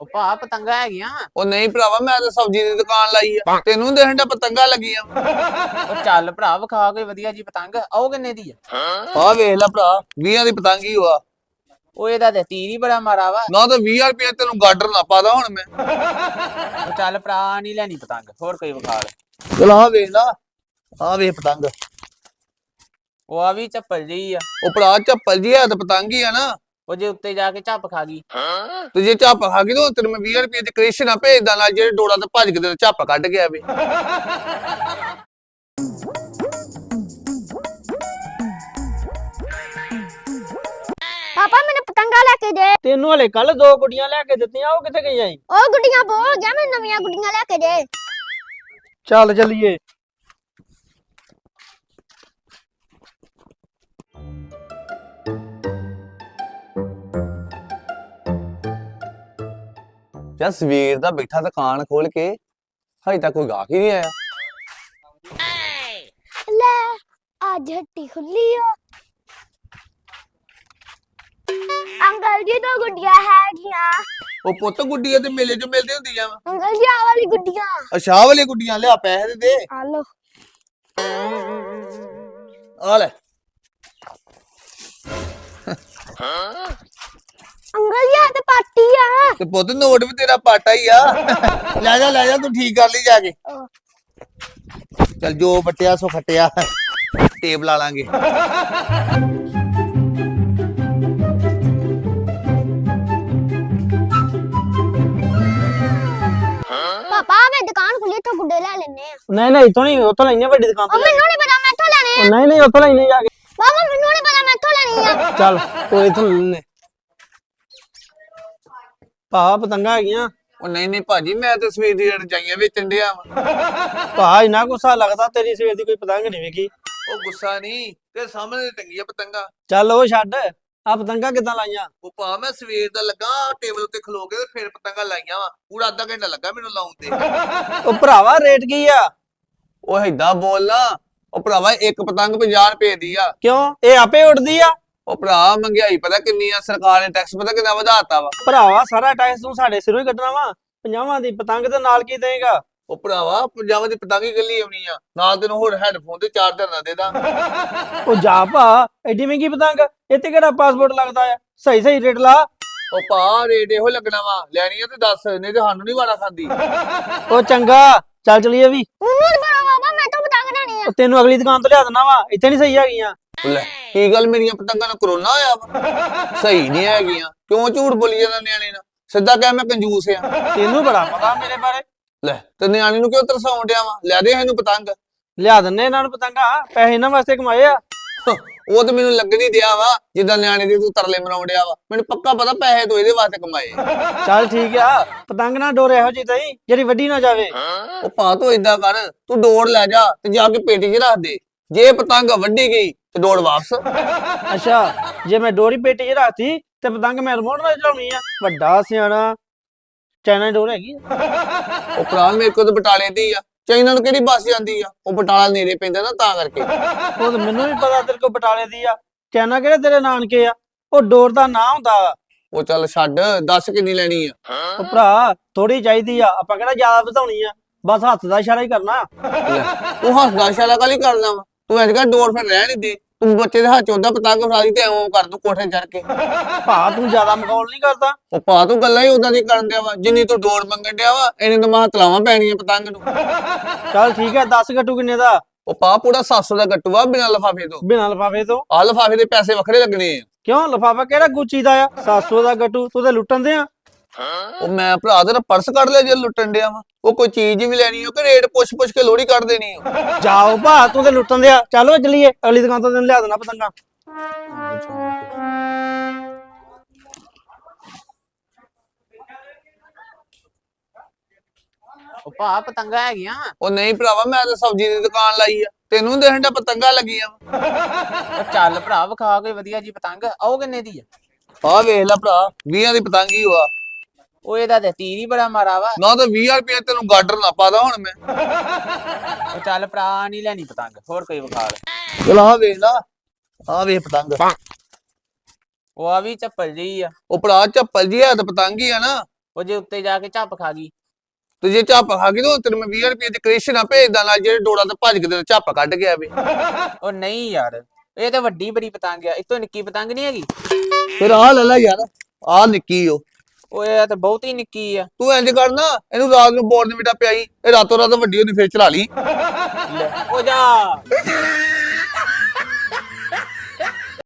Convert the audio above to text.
ਉਹ ਭਾ ਪਤੰਗਾ ਹੈਗੀਆਂ। ਉਹ ਨਹੀਂ ਭਰਾਵਾ ਮੈਂ ਤਾਂ ਸਬਜ਼ੀ ਦੀ ਦੁਕਾਨ ਲਾਈ ਆ। ਤੈਨੂੰ ਦੇਖਣ ਦਾ ਪਤੰਗਾ ਲੱਗੀਆਂ। ਉਹ ਚੱਲ ਭਰਾ ਵਿਖਾ ਕੋਈ ਵਧੀਆ ਜੀ ਪਤੰਗ। ਉਹ ਕਿੰਨੇ ਦੀ ਆ? ਆ ਵੇਖ ਲੈ ਭਰਾ 20 ਦੀ ਪਤੰਗ ਹੀ ਹੋਆ। ਉਹ ਇਹਦਾ ਤੇ ਤੀਰ ਹੀ ਬੜਾ ਮਾਰਾ ਵਾ। ਨਾ ਤਾਂ 20 ਰੁਪਏ ਤੈਨੂੰ ਗਾਡਰ ਨਾ ਪਾਦਾ ਹੁਣ ਮੈਂ। ਉਹ ਚੱਲ ਭਰਾ ਨਹੀਂ ਲੈਣੀ ਪਤੰਗ। ਹੋਰ ਕੋਈ ਵਿਖਾ ਲੈ ਚਲ ਆ ਵੇਖ ਲਾ। ਆ ਵੇਖ ਪਤੰਗ। ਉਹ ਆ ਵੀ ਚੱਪਲ ਜੀ ਆ। ਉਹ ਭਰਾ ਚੱਪਲ ਜੀ ਹੈ ਤਾਂ ਪਤੰਗ ਹੀ ਆ ਨਾ। ਉਹ ਜੇ ਉੱਤੇ ਜਾ ਕੇ ਝੱਪ ਖਾ ਗਈ। ਤੇ ਜੇ ਝੱਪ ਖਾ ਗਈ ਤਾਂ ਤੈਨੂੰ ਮੈਂ 20 ਰੁਪਏ ਦੀ ਕ੍ਰਿਸ਼ਨ ਆ ਭੇਜਦਾ ਨਾਲ ਜਿਹੜੇ ਡੋੜਾ ਤੇ ਭੱਜ ਕੇ ਤੇਰਾ ਝੱਪ ਕੱਢ ਗਿਆ ਵੇ। ਪਾਪਾ ਮੈਨੂੰ ਪਤੰਗਾ ਲੈ ਕੇ ਦੇ। ਤੈਨੂੰ ਹਲੇ ਕੱਲ ਦੋ ਗੁੱਡੀਆਂ ਲੈ ਕੇ ਦਿੱਤੀਆਂ ਉਹ ਕਿੱਥੇ ਗਈਆਂ ਈ? ਉਹ ਗੁੱਡੀਆਂ ਬੋਲ ਗਿਆ ਮੈਨੂੰ ਨਵੀਆਂ ਗੁੱਡੀਆਂ ਲੈ ਕੇ ਦੇ। ਚੱਲ ਚੱਲੀਏ। ਯਾਰ ਸਵੇਰ ਦਾ ਬੈਠਾ ਦੁਕਾਨ ਖੋਲ ਕੇ ਹਜੇ ਤੱਕ ਕੋਈ ਗਾਹਕ ਹੀ ਨਹੀਂ ਆਇਆ। ਲੈ ਅੱਜ ਹੱਟੀ ਖੁੱਲੀ ਆ। ਅੰਕਲ ਜੀ ਦੋ ਗੁੱਡੀਆਂ ਹੈਗੀਆਂ। ਉਹ ਪੁੱਤ ਗੁੱਡੀਆਂ ਤੇ ਮੇਲੇ 'ਚ ਮਿਲਦੇ ਹੁੰਦੀਆਂ ਵਾ। ਅੰਕਲ ਜੀ ਆ ਵਾਲੀ ਗੁੱਡੀਆਂ। ਅਸ਼ਾਹ ਵਾਲੀ ਗੁੱਡੀਆਂ ਲਿਆ ਪੈਸੇ ਦੇ ਦੇ। ਆ ਲੋ ਆ ਲੈ। ਅੰਕਲ ਜੀ ਆ ਤੇ ਪਾਰਟੀ ਆ। ਤੇ ਪੁੱਤ ਨੋਟ ਵੀ ਤੇਰਾ ਪਾਟਾ ਹੀ ਆ। ਲੈ ਜਾ ਲੈ ਜਾ ਤੂੰ ਠੀਕ ਕਰ ਲਈ ਜਾ ਕੇ। ਅਹ, ਚਲ ਜੋ ਬਟਿਆ ਸੋ ਖਟਿਆ। ਟੇਪ ਲਾ ਲਾਂਗੇ। ਪਾਪਾ ਮੈਂ ਦੁਕਾਨ ਖੁੱਲੀ ਤੋਂ ਗੁੱਡੇ ਲੈ ਲੈਨੇ ਆ। ਨਹੀਂ ਨਹੀਂ ਇੱਥੋਂ ਨਹੀਂ ਉੱਥੋਂ ਲੈਣੇ ਵੱਡੀ ਦੁਕਾਨ ਉਹ ਤੋਂ। ਲੈ ਮੈਨੂੰ ਨਹੀਂ ਪਤਾ ਮੈਂ ਇੱਥੋਂ ਲੈਣੇ ਆ। ਉਹ ਨਹੀਂ ਨਹੀਂ ਉੱਥੋਂ ਲੈਣੇ ਜਾ ਕੇ। ਪਾਪਾ ਮੈਨੂੰ ਨਹੀਂ ਪਤਾ ਮੈਂ ਇੱਥੋਂ ਲੈਣੀ ਆ। ਚੱਲ ਤੂੰ ਇੱਥੋਂ ਲੈ ਲੈਨੇ ਭਾ ਪਤੰਗਾ ਹੈਗੀਆਂ। ਉਹ ਨਹੀਂ ਨਹੀਂ ਭਾਜੀ ਮੈਂ ਤੇ ਸਵੇਰ ਦੀ ਰਜਾਈਆਂ ਵੇਚਣ ਡਿਆ ਵਾਂ। ਭਾ ਇੰਨਾ ਗੁੱਸਾ ਲੱਗਦਾ ਤੇਰੀ ਸਵੇਰ ਦੀ ਕੋਈ ਪਤੰਗ ਨਹੀਂ ਵੇਖੀ ਉਹ ਗੁੱਸਾ ਨਹੀਂ ਤੇ ਸਾਹਮਣੇ ਟੰਗੀਆਂ ਪਤੰਗਾ। ਚੱਲ ਉਹ ਛੱਡ ਆ ਪਤੰਗਾ ਕਿੱਦਾਂ ਲਾਈਆਂ? ਉਹ ਭਾ ਮੈਂ ਸਵੇਰ ਦਾ ਲੱਗਾ ਟੇਬਲ ਉੱਤੇ ਖਲੋ ਕੇ ਤੇ ਫਿਰ ਪਤੰਗਾ ਲਾਈਆਂ ਵਾ। ਪੂਰਾ ਅੱਧਾ ਘੰਟਾ ਲੱਗਾ ਮੈਨੂੰ ਲਾਉਣ ਤੇ। ਉਹ ਭਰਾਵਾ ਰੇਟ ਕੀ ਆ? ਉਹ ਏਦਾਂ ਬੋਲਣਾ ਉਹ ਭਰਾਵਾ ਇੱਕ ਪਤੰਗ 50 ਰੁਪਏ ਦੀ ਆ। ਕਿਉਂ? ਇਹ ਆਪੇ ਉੱਡਦੀ ਆ? ਉਹ ਭਰਾ ਮਹਿੰਗਾਈ ਪਤਾ ਕਿੰਨੀ ਆ ਸਰਕਾਰ ਨੇ ਟੈਕਸ ਪਤਾ ਕਿੰਨਾ ਵਧਾਤਾ ਵਾ। ਭਰਾਵਾ ਸਾਰਾ ਟੈਕਸ ਤੂੰ ਸਾਡੇ ਸਿਰੋਂ ਹੀ ਕੱਢਣਾ ਵਾ। ਪੰਜਾਵਾਂ ਦੀ ਪਤੰਗ ਦੇ ਨਾਲ ਕੀ ਦੇਗਾ ਉਹ ਭਰਾਵਾ ਪੰਜਾਬਾਂ ਦੀ ਪਤੰਗ ਹੀ ਗੱਲੀ ਆਉਣੀ ਆ। ਨਾਲ ਤੈਨੂੰ ਹੋਰ ਹੈੱਡਫੋਨ ਤੇ ਚਾਰਜਰ ਨਾ ਦੇ ਦਾਂ ਉਹ ਜਾ ਭਾ ਐਡੀ ਮਹਿੰਗੀ ਪਤੰਗ ਇੱਥੇ ਕਿਹੜਾ ਪਾਸਪੋਰਟ ਲੱਗਦਾ ਆ? ਸਹੀ ਸਹੀ ਰੇਟ ਲਾ। ਉਹ ਭਾ ਰੇਟ ਇਹੋ ਲੱਗਣਾ ਵਾ। ਲੈਣੀ ਆ ਤੇ ਦੱਸ ਨਹੀਂ ਤੇ ਸਾਨੂੰ ਨਹੀਂ ਵਾਰਾ ਖਾਂਦੀ। ਉਹ ਚੰਗਾ ਚੱਲ ਚਲੀਏ ਵੀ। ਪਤਾ ਪਾਪਾ ਮੈਂ ਤਾਂ ਪਤੰਗ ਲੈਣੀ ਆ। ਤੈਨੂੰ ਅਗਲੀ ਦੁਕਾਨ ਤੋਂ ਲਿਆ ਦੇਣਾ ਵਾ। ਇੱਥੇ ਨਹੀਂ ਸਹੀ ਹੈਗੀਆਂ। ਲੈ। ਕੀ ਗੱਲ ਮੇਰੀਆਂ ਪਤੰਗਾਂ ਨੂੰ ਕਰੋਨਾ ਹੋਇਆ ਵਾ? ਸਹੀ ਨਹੀਂ ਹੈਗੀਆਂ। ਕਿਉਂ ਝੂਠ ਬੋਲੀ ਜਾਂਦਾ ਨਿਆਣੇ ਨਾਲ? ਸਿੱਧਾ ਕਹਿ ਮੈਂ ਕੰਜੂਸ ਆ। ਤੈਨੂੰ ਬੜਾ ਪਤਾ ਮੇਰੇ ਬਾਰੇ। ਲੈ ਤੇ ਨਿਆਣੇ ਨੂੰ ਕਿਉਂ ਤਰਸਾਉਣ ਡਿਆ ਵਾ? ਲੈ ਦੇ ਇਹਨੂੰ ਪਤੰਗ। ਲਿਆ ਦਿੰਨੇ ਇਹਨਾਂ ਨੂੰ ਪਤੰਗਾ। ਪੈਸੇ ਇਹਨਾਂ ਵਾਸਤੇ ਕਮਾਏ ਆ। ਉਹ ਤਾਂ ਮੈਨੂੰ ਲੱਗ ਨਹੀਂ ਦਿਆ ਵਾ ਜਿੱਦਾਂ ਨਿਆਣੇ ਦੇ ਤੂੰ ਤਰਲੇ ਮਰਾਉਣ ਡਿਆ ਵਾ। ਮੈਨੂੰ ਪੱਕਾ ਪਤਾ ਪੈਸੇ ਤੂੰ ਇਹਦੇ ਵਾਸਤੇ ਕਮਾਏ ਚੱਲ ਠੀਕ ਆ ਪਤੰਗ ਨਾ ਡੋਰ ਇਹੋ ਜਿਹੀ ਤਈ ਜਿਹੜੀ ਵੱਡੀ ਨਾ ਜਾਵੇ। ਉਹ ਪਾ ਤੂੰ ਇਦਾਂ ਕਰ ਤੂੰ ਡੋਰ ਲੈ ਜਾ ਤੇ ਜਾ ਕੇ ਪੇਟੀ 'ਚ ਰੱਖ ਦੇ। ਜੇ ਪਤੰਗ ਵੱਢੀ ਗਈ ਤੇ ਡੋਰ ਵਾਪਸ। ਅੱਛਾ ਜੇ ਮੈਂ ਡੋਰੀ ਪੇਟੀ 'ਚ ਰੱਖਤੀ ਤੇ ਪਤੰਗ ਮੈਂ ਰਿਮੋਟ ਨਾਲ ਚਲਾਉਣੀ ਆ। ਵੱਡਾ ਸਿਆਣਾ। ਚਾਈਨਾ ਡੋਰ ਹੈਗੀ ਆ। ਉਹ ਭਰਾ ਮੇਰੇ ਕੋਲ ਤਾਂ ਬਟਾਲੇ ਦੀ ਆ। ਚਾਈਨਾ ਨੂੰ ਕਿਹੜੀ ਬੱਸ ਜਾਂਦੀ ਆ? ਉਹ ਬਟਾਲਾ ਨੇੜੇ ਪੈਂਦਾ ਨਾ ਤਾਂ ਕਰਕੇ। ਉਹ ਤਾਂ ਮੈਨੂੰ ਵੀ ਪਤਾ ਤੇਰੇ ਕੋਲ ਬਟਾਲੇ ਦੀ ਆ। ਚਾਈਨਾ ਕਿਹੜੇ ਤੇਰੇ ਨਾਨਕੇ ਆ? ਉਹ ਡੋਰ ਦਾ ਨਾਂ ਹੁੰਦਾ। ਵਾ। ਉਹ ਚੱਲ ਛੱਡ ਦੱਸ ਕਿੰਨੀ ਲੈਣੀ ਆ। ਉਹ ਭਰਾ ਥੋੜੀ ਚਾਹੀਦੀ ਆ। ਆਪਾਂ ਕਿਹੜਾ ਜ਼ਿਆਦਾ ਵਧਾਉਣੀ ਆ? ਬਸ ਹੱਥ ਦਾ ਇਸ਼ਾਰਾ ਹੀ ਕਰਨਾ। ਲੈ, ਤੂੰ ਹੱਸਦਾ ਸ਼ਾਲਾ ਕਾਲੀ ਕਰਦਾ ਵਾ? ਤੂੰ ਅੱਜ ਕੱਲ੍ਹ ਡੋਰ ਫਿਰ ਰਹਿਣ ਨਹੀਂ ਦੇ। ਤੂੰ ਬੱਚੇ ਦੇ ਹੱਥ 'ਚ ਉਹਦਾ ਪਤੰਗ ਫੜਾ ਦੀ ਤੇ ਐਵੇਂ ਕਰ ਦੂੰ ਕੋਠੇ ਚੜ ਕੇ। ਭਾ ਤੂੰ ਜ਼ਿਆਦਾ ਮਖੌਲ ਨਹੀਂ ਕਰਦਾ? ਉਹ ਪਾ ਤੂੰ ਗੱਲਾਂ ਹੀ ਉਦਾਂ ਦੀ ਕਰਨ ਡਿਆ ਵਾ ਜਿੰਨੀ ਤੂੰ ਡੋਰ ਮੰਗਣ ਡਿਆ ਵਾ ਇਹਨੇ ਤਾਂ ਮਾਂ ਤਲਾਵਾਂ ਪੈਣੀਆਂ ਪਤੰਗ ਨੂੰ। ਚੱਲ ਠੀਕ ਹੈ 10 ਗੱਟੂ ਕਿੰਨੇ ਦਾ? ਉਹ ਪਾ ਪੂਰਾ 700 ਦਾ ਗੱਟੂ ਆ ਬਿਨਾਂ ਲਫਾਫੇ ਤੋਂ। ਬਿਨਾਂ ਲਫਾਫੇ ਤੋਂ? ਆ ਲਫਾਫੇ ਦੇ ਪੈਸੇ ਵੱਖਰੇ ਲੱਗਣੇ ਆ। ਕਿਉਂ? ਲਫਾਫਾ ਕਿਹੜਾ ਗੁੱਚੀ ਦਾ ਆ? 700 ਦਾ ਗੱਟੂ ਤੂੰ ਤੇ ਲੁੱਟਣ ਦੇ ਆ ਉਹ ਮੈਂ ਭਰਾ ਤੇਰਾ ਪਰਸ ਕੱਢ ਲਿਆ ਜੇ ਲੁੱਟਣ ਡਿਆ ਵਾ। ਉਹ ਕੋਈ ਚੀਜ਼ ਵੀ ਲੈਣੀ ਹੋ ਕਿ ਰੇਟ ਪੁੱਛ ਪੁੱਛ ਕੇ ਲੋੜੀ ਕੱਢ ਦੇਣੀ ਓ ਜਾਓ ਭਾ ਤੂੰ ਤੇ ਲੁੱਟਣ ਦੇ ਆ ਚਲੋ ਚੱਲੀਏ ਅਗਲੀ ਦੁਕਾਨ ਤੋਂ ਤੈਨੂੰ ਲਿਆ ਦੇਣਾ ਪਤੰਗਾ। ਉਹ ਭਾ ਪਤੰਗਾ ਹੈਗੀਆਂ। ਉਹ ਨਹੀਂ ਭਰਾਵਾ ਮੈਂ ਤਾਂ ਸਬਜ਼ੀ ਦੀ ਦੁਕਾਨ ਲਾਈ ਆ। ਤੈਨੂੰ ਦੇਖਣ ਦਾ ਪਤੰਗਾ ਲੱਗੀਆਂ ਉਹ ਚੱਲ ਭਰਾ ਵਿਖਾ ਕੋਈ ਵਧੀਆ ਜੀ ਪਤੰਗ। ਉਹ ਕਿੰਨੇ ਦੀ ਆ? ਆ ਵੇਖ ਲੈ ਭਰਾ 20 ਦੀ ਪਤੰਗ ਹੀ ਹੋਆ ਉਹ ਇਹਦਾ ਤੇ ਤੀਰ ਹੀ ਬੜਾ ਮਾਰਾ ਵਾ। ਨਾ ਤਾਂ 20 ਰੁਪਏ ਤੈਨੂੰ ਗਾਡਰ ਨਾ ਪਾਦਾ ਹੁਣ ਮੈਂ। ਉਹ ਚੱਲ ਭਰਾ ਨਹੀਂ ਲੈਣੀ ਪਤੰਗ ਹੋਰ ਕੋਈ ਵਿਖਾ ਲੈ ਚਲ ਆ ਵੇਖ ਲਾ ਆ ਵੇਖ ਪਤੰਗ। ਉਹ ਆ ਵੀ ਚੱਪਲ ਜੀ ਆ। ਉਹ ਭਰਾ ਚੱਪਲ ਜੀ ਹੈ ਤਾਂ ਪਤੰਗ ਹੀ ਆ ਨਾ। ਉਹ ਜੇ ਉੱਤੇ ਜਾ ਕੇ ਝੱਪ ਖਾ ਗਈ। ਤੇ ਜੇ ਝੱਪ ਖਾ ਗਈ ਤਾਂ ਤੈਨੂੰ ਮੈਂ 20 ਰੁਪਏ ਦੀ ਕ੍ਰਿਸ਼ਨ ਭੇਜਦਾ ਨਾਲ ਜਿਹੜੇ ਡੋੜਾ ਤੇ ਭੱਜ ਕੇ ਤੈਨੂੰ ਝੱਪ ਕੱਢ ਕੇ ਆਵੇ ਉਹ ਨਹੀਂ ਯਾਰ ਇਹ ਤਾਂ ਵੱਡੀ ਬੜੀ ਪਤੰਗ ਆ ਇਹ ਤੋਂ ਨਿੱਕੀ ਪਤੰਗ ਨਹੀਂ ਹੈਗੀ? ਫਿਰ ਆਹ ਲੈ ਲੈ ਯਾਰ ਆਹ ਨਿੱਕੀ ਓ। ਉਹ ਇਹ ਤਾਂ ਬਹੁਤ ਹੀ ਨਿੱਕੀ ਆ। ਤੂੰ ਇੰਜ ਕਰ ਨਾ ਇਹਨੂੰ ਰਾਤ ਨੂੰ ਬੋਰਡ ਦੇ ਮਿਟਾ ਪਿਆਈ ਇਹ ਰਾਤੋਂ ਰਾਤ ਵੱਡੀ ਹੁੰਦੀ ਫਿਰ ਚਲਾ ਲਈ। ਲੈ, ਉਹ ਜਾ।